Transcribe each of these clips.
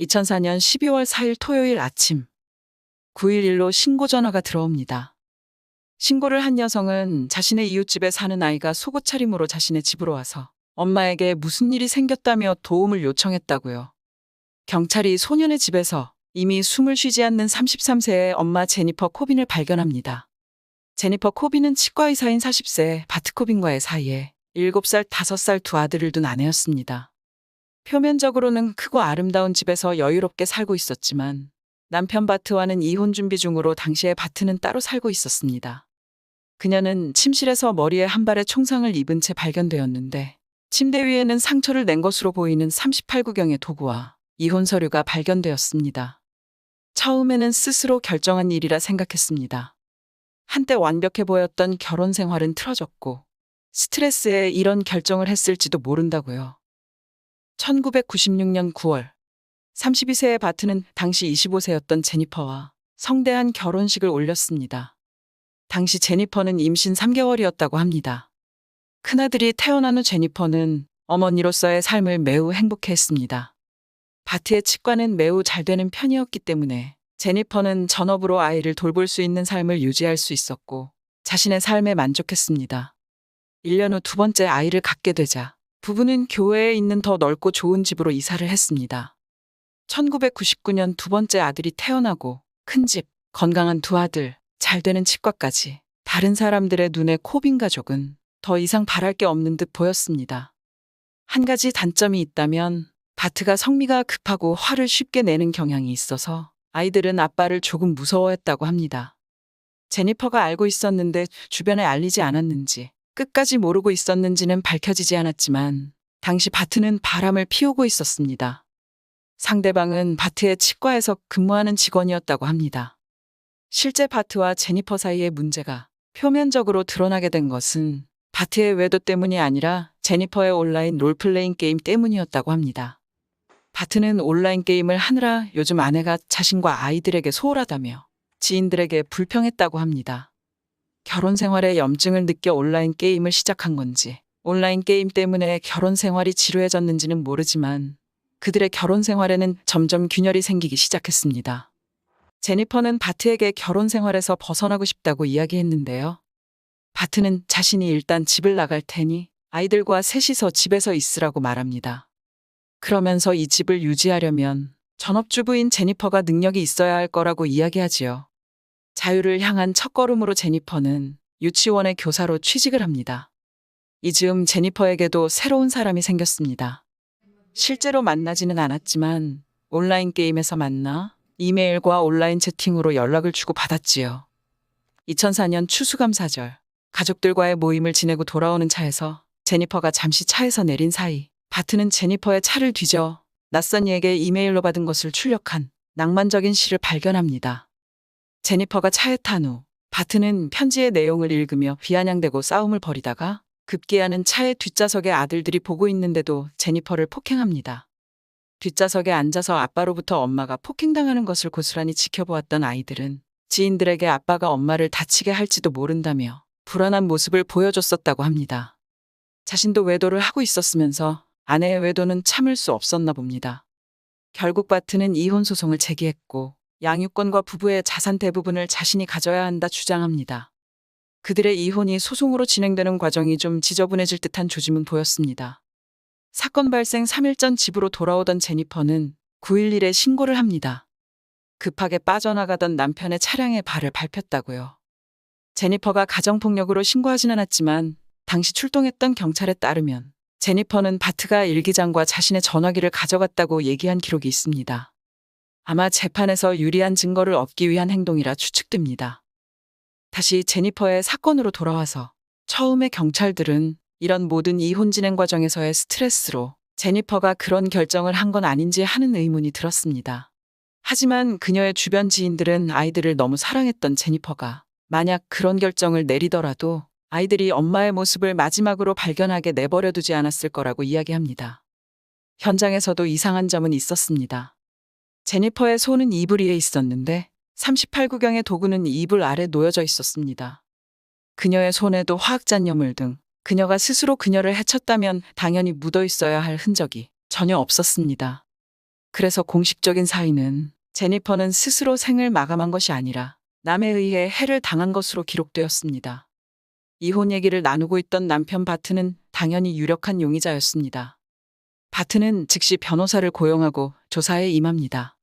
2004년 12월 4일 토요일 아침 911로 신고 전화가 들어옵니다. 신고를 한 여성은 자신의 이웃집에 사는 아이가 속옷 차림으로 자신의 집으로 와서 엄마에게 무슨 일이 생겼다며 도움을 요청했다고요. 경찰이 소년의 집에서 이미 숨을 쉬지 않는 33세의 엄마 제니퍼 코빈을 발견합니다. 제니퍼 코빈은 치과의사인 40세 바트 코빈과의 사이에 7살, 5살 두 아들을 둔 아내였습니다. 표면적으로는 크고 아름다운 집에서 여유롭게 살고 있었지만 남편 바트와는 이혼 준비 중으로 당시에 바트는 따로 살고 있었습니다. 그녀는 침실에서 머리에 한 발의 총상을 입은 채 발견되었는데 침대 위에는 상처를 낸 것으로 보이는 38구경의 도구와 이혼 서류가 발견되었습니다. 처음에는 스스로 결정한 일이라 생각했습니다. 한때 완벽해 보였던 결혼 생활은 틀어졌고 스트레스에 이런 결정을 했을지도 모른다고요. 1996년 9월 32세의 바트는 당시 25세였던 제니퍼와 성대한 결혼식을 올렸습니다. 당시 제니퍼는 임신 3개월이었다고 합니다. 큰아들이 태어난 후 제니퍼는 어머니로서의 삶을 매우 행복해 했습니다. 바트의 치과는 매우 잘 되는 편이었기 때문에 제니퍼는 전업으로 아이를 돌볼 수 있는 삶을 유지할 수 있었고 자신의 삶에 만족했습니다. 1년 후 두 번째 아이를 갖게 되자 부부는 교회에 있는 더 넓고 좋은 집으로 이사를 했습니다. 1999년 두 번째 아들이 태어나고 큰 집, 건강한 두 아들, 잘 되는 치과까지 다른 사람들의 눈에 코빈 가족은 더 이상 바랄 게 없는 듯 보였습니다. 한 가지 단점이 있다면 바트가 성미가 급하고 화를 쉽게 내는 경향이 있어서 아이들은 아빠를 조금 무서워했다고 합니다. 제니퍼가 알고 있었는데 주변에 알리지 않았는지 끝까지 모르고 있었는지는 밝혀지지 않았지만 당시 바트는 바람을 피우고 있었습니다. 상대방은 바트의 치과에서 근무하는 직원이었다고 합니다. 실제 바트와 제니퍼 사이의 문제가 표면적으로 드러나게 된 것은 바트의 외도 때문이 아니라 제니퍼의 온라인 롤플레잉 게임 때문이었다고 합니다. 바트는 온라인 게임을 하느라 요즘 아내가 자신과 아이들에게 소홀하다며 지인들에게 불평했다고 합니다. 결혼 생활에 염증을 느껴 온라인 게임을 시작한 건지, 온라인 게임 때문에 결혼 생활이 지루해졌는지는 모르지만 그들의 결혼 생활에는 점점 균열이 생기기 시작했습니다. 제니퍼는 바트에게 결혼 생활에서 벗어나고 싶다고 이야기했는데요. 바트는 자신이 일단 집을 나갈 테니 아이들과 셋이서 집에서 있으라고 말합니다. 그러면서 이 집을 유지하려면 전업주부인 제니퍼가 능력이 있어야 할 거라고 이야기하지요. 자유를 향한 첫걸음으로 제니퍼는 유치원의 교사로 취직을 합니다. 이 즈음 제니퍼에게도 새로운 사람이 생겼습니다. 실제로 만나지는 않았지만 온라인 게임에서 만나 이메일과 온라인 채팅으로 연락을 주고 받았지요. 2004년 추수감사절 가족들과의 모임을 지내고 돌아오는 차에서 제니퍼가 잠시 차에서 내린 사이 바트는 제니퍼의 차를 뒤져 낯선 이에게 이메일로 받은 것을 출력한 낭만적인 시를 발견합니다. 제니퍼가 차에 탄 후 바트는 편지의 내용을 읽으며 비아냥대고 싸움을 벌이다가 급기야는 차의 뒷좌석에 아들들이 보고 있는데도 제니퍼를 폭행합니다. 뒷좌석에 앉아서 아빠로부터 엄마가 폭행당하는 것을 고스란히 지켜보았던 아이들은 지인들에게 아빠가 엄마를 다치게 할지도 모른다며 불안한 모습을 보여줬었다고 합니다. 자신도 외도를 하고 있었으면서 아내의 외도는 참을 수 없었나 봅니다. 결국 바트는 이혼 소송을 제기했고 양육권과 부부의 자산 대부분을 자신이 가져야 한다 주장합니다. 그들의 이혼이 소송으로 진행되는 과정이 좀 지저분해질 듯한 조짐은 보였습니다. 사건 발생 3일 전 집으로 돌아오던 제니퍼는 911에 신고를 합니다. 급하게 빠져나가던 남편의 차량에 발을 밟혔다고요. 제니퍼가 가정폭력으로 신고하진 않았지만 당시 출동했던 경찰에 따르면 제니퍼는 바트가 일기장과 자신의 전화기를 가져갔다고 얘기한 기록이 있습니다. 아마 재판에서 유리한 증거를 얻기 위한 행동이라 추측됩니다. 다시 제니퍼의 사건으로 돌아와서 처음에 경찰들은 이런 모든 이혼 진행 과정에서의 스트레스로 제니퍼가 그런 결정을 한 건 아닌지 하는 의문이 들었습니다. 하지만 그녀의 주변 지인들은 아이들을 너무 사랑했던 제니퍼가 만약 그런 결정을 내리더라도 아이들이 엄마의 모습을 마지막으로 발견하게 내버려 두지 않았을 거라고 이야기합니다. 현장에서도 이상한 점은 있었습니다. 제니퍼의 손은 이불 위에 있었는데 38구경의 도구는 이불 아래 놓여져 있었습니다. 그녀의 손에도 화학잔여물 등 그녀가 스스로 그녀를 해쳤다면 당연히 묻어 있어야 할 흔적이 전혀 없었습니다. 그래서 공식적인 사인은 제니퍼는 스스로 생을 마감한 것이 아니라 남에 의해 해를 당한 것으로 기록되었습니다. 이혼 얘기를 나누고 있던 남편 바트는 당연히 유력한 용의자였습니다. 바트는 즉시 변호사를 고용하고 조사에 임합니다.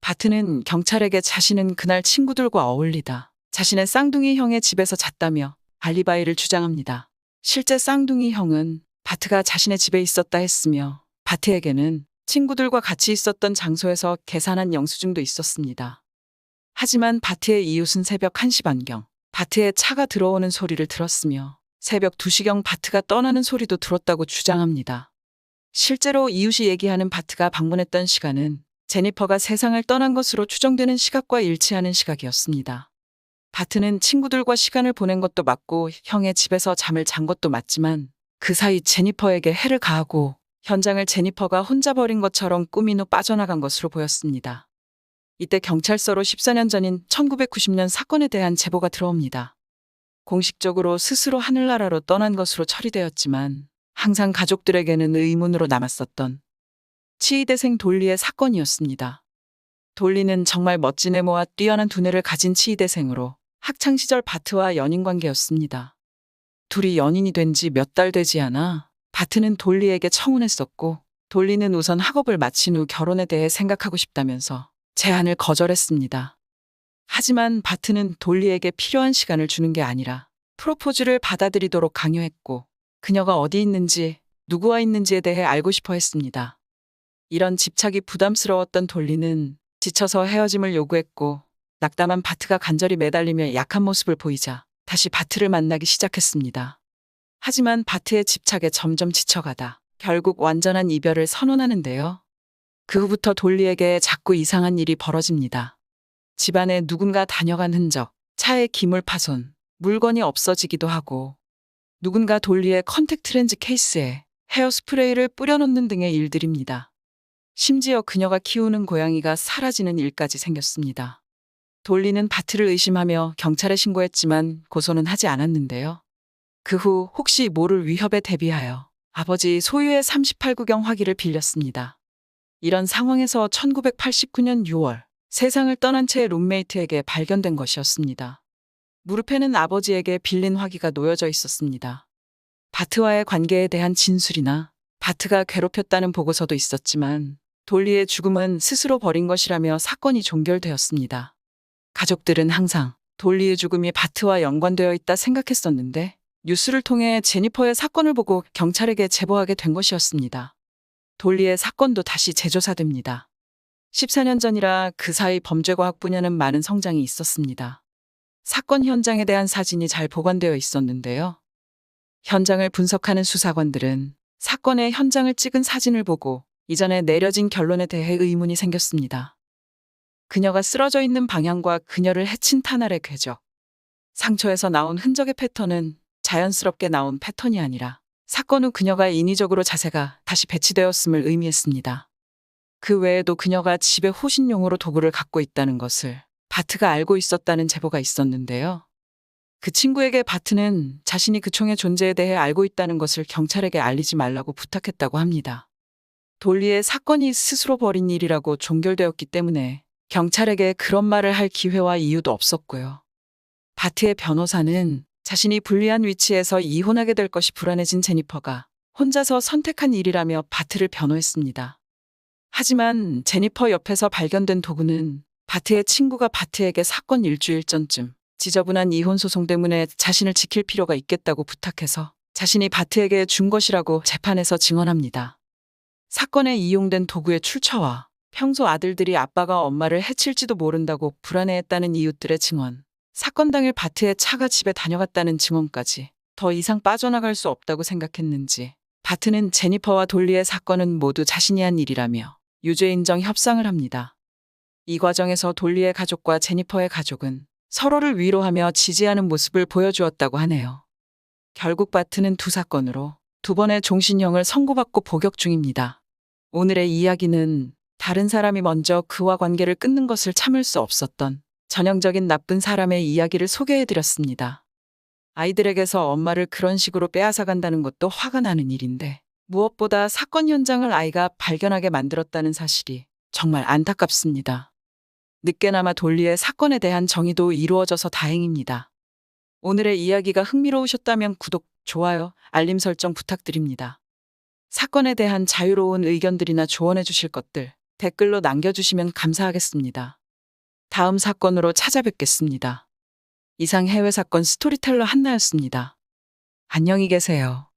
바트는 경찰에게 자신은 그날 친구들과 어울리다 자신의 쌍둥이 형의 집에서 잤다며 알리바이를 주장합니다. 실제 쌍둥이 형은 바트가 자신의 집에 있었다 했으며 바트에게는 친구들과 같이 있었던 장소에서 계산한 영수증도 있었습니다. 하지만 바트의 이웃은 새벽 1시 반경 바트의 차가 들어오는 소리를 들었으며 새벽 2시경 바트가 떠나는 소리도 들었다고 주장합니다. 실제로 이웃이 얘기하는 바트가 방문했던 시간은 제니퍼가 세상을 떠난 것으로 추정되는 시각과 일치하는 시각이었습니다. 바트는 친구들과 시간을 보낸 것도 맞고 형의 집에서 잠을 잔 것도 맞지만 그 사이 제니퍼에게 해를 가하고 현장을 제니퍼가 혼자 버린 것처럼 꾸민 후 빠져나간 것으로 보였습니다. 이때 경찰서로 14년 전인 1990년 사건에 대한 제보가 들어옵니다. 공식적으로 스스로 하늘나라로 떠난 것으로 처리되었지만 항상 가족들에게는 의문으로 남았었던 치이대생 돌리의 사건이었습니다. 돌리는 정말 멋진 외모와 뛰어난 두뇌를 가진 치이대생으로 학창시절 바트와 연인 관계였습니다. 둘이 연인이 된 지 몇 달 되지 않아 바트는 돌리에게 청혼했었고 돌리는 우선 학업을 마친 후 결혼에 대해 생각하고 싶다면서 제안을 거절했습니다. 하지만 바트는 돌리에게 필요한 시간을 주는 게 아니라 프로포즈를 받아들이도록 강요했고 그녀가 어디 있는지 누구와 있는지에 대해 알고 싶어 했습니다. 이런 집착이 부담스러웠던 돌리는 지쳐서 헤어짐을 요구했고 낙담한 바트가 간절히 매달리며 약한 모습을 보이자 다시 바트를 만나기 시작했습니다. 하지만 바트의 집착에 점점 지쳐가다 결국 완전한 이별을 선언하는데요. 그 후부터 돌리에게 자꾸 이상한 일이 벌어집니다. 집안에 누군가 다녀간 흔적, 차의 기물 파손, 물건이 없어지기도 하고 누군가 돌리의 컨택트 렌즈 케이스에 헤어스프레이를 뿌려놓는 등의 일들입니다. 심지어 그녀가 키우는 고양이가 사라지는 일까지 생겼습니다. 돌리는 바트를 의심하며 경찰에 신고했지만 고소는 하지 않았는데요. 그 후 혹시 모를 위협에 대비하여 아버지 소유의 38구경 화기를 빌렸습니다. 이런 상황에서 1989년 6월 세상을 떠난 채 룸메이트에게 발견된 것이었습니다. 무릎에는 아버지에게 빌린 화기가 놓여져 있었습니다. 바트와의 관계에 대한 진술이나 바트가 괴롭혔다는 보고서도 있었지만 돌리의 죽음은 스스로 버린 것이라며 사건이 종결되었습니다. 가족들은 항상 돌리의 죽음이 바트와 연관되어 있다 생각했었는데 뉴스를 통해 제니퍼의 사건을 보고 경찰에게 제보하게 된 것이었습니다. 돌리의 사건도 다시 재조사됩니다. 14년 전이라 그 사이 범죄과학 분야는 많은 성장이 있었습니다. 사건 현장에 대한 사진이 잘 보관되어 있었는데요. 현장을 분석하는 수사관들은 사건의 현장을 찍은 사진을 보고 이전에 내려진 결론에 대해 의문이 생겼습니다. 그녀가 쓰러져 있는 방향과 그녀를 해친 탄알의 궤적, 상처에서 나온 흔적의 패턴은 자연스럽게 나온 패턴이 아니라 사건 후 그녀가 인위적으로 자세가 다시 배치되었음을 의미했습니다. 그 외에도 그녀가 집에 호신용으로 도구를 갖고 있다는 것을 바트가 알고 있었다는 제보가 있었는데요. 그 친구에게 바트는 자신이 그 총의 존재에 대해 알고 있다는 것을 경찰에게 알리지 말라고 부탁했다고 합니다. 돌리의 사건이 스스로 벌인 일이라고 종결되었기 때문에 경찰에게 그런 말을 할 기회와 이유도 없었고요. 바트의 변호사는 자신이 불리한 위치에서 이혼하게 될 것이 불안해진 제니퍼가 혼자서 선택한 일이라며 바트를 변호했습니다. 하지만 제니퍼 옆에서 발견된 도구는 바트의 친구가 바트에게 사건 일주일 전쯤 지저분한 이혼 소송 때문에 자신을 지킬 필요가 있겠다고 부탁해서 자신이 바트에게 준 것이라고 재판에서 증언합니다. 사건에 이용된 도구의 출처와 평소 아들들이 아빠가 엄마를 해칠지도 모른다고 불안해했다는 이웃들의 증언, 사건 당일 바트의 차가 집에 다녀갔다는 증언까지 더 이상 빠져나갈 수 없다고 생각했는지 바트는 제니퍼와 돌리의 사건은 모두 자신이 한 일이라며 유죄 인정 협상을 합니다. 이 과정에서 돌리의 가족과 제니퍼의 가족은 서로를 위로하며 지지하는 모습을 보여주었다고 하네요. 결국 바트는 두 사건으로 두 번의 종신형을 선고받고 복역 중입니다. 오늘의 이야기는 다른 사람이 먼저 그와 관계를 끊는 것을 참을 수 없었던 전형적인 나쁜 사람의 이야기를 소개해드렸습니다. 아이들에게서 엄마를 그런 식으로 빼앗아간다는 것도 화가 나는 일인데 무엇보다 사건 현장을 아이가 발견하게 만들었다는 사실이 정말 안타깝습니다. 늦게나마 돌리의 사건에 대한 정의도 이루어져서 다행입니다. 오늘의 이야기가 흥미로우셨다면 구독, 좋아요, 알림 설정 부탁드립니다. 사건에 대한 자유로운 의견들이나 조언해 주실 것들 댓글로 남겨주시면 감사하겠습니다. 다음 사건으로 찾아뵙겠습니다. 이상 해외 사건 스토리텔러 한나였습니다. 안녕히 계세요.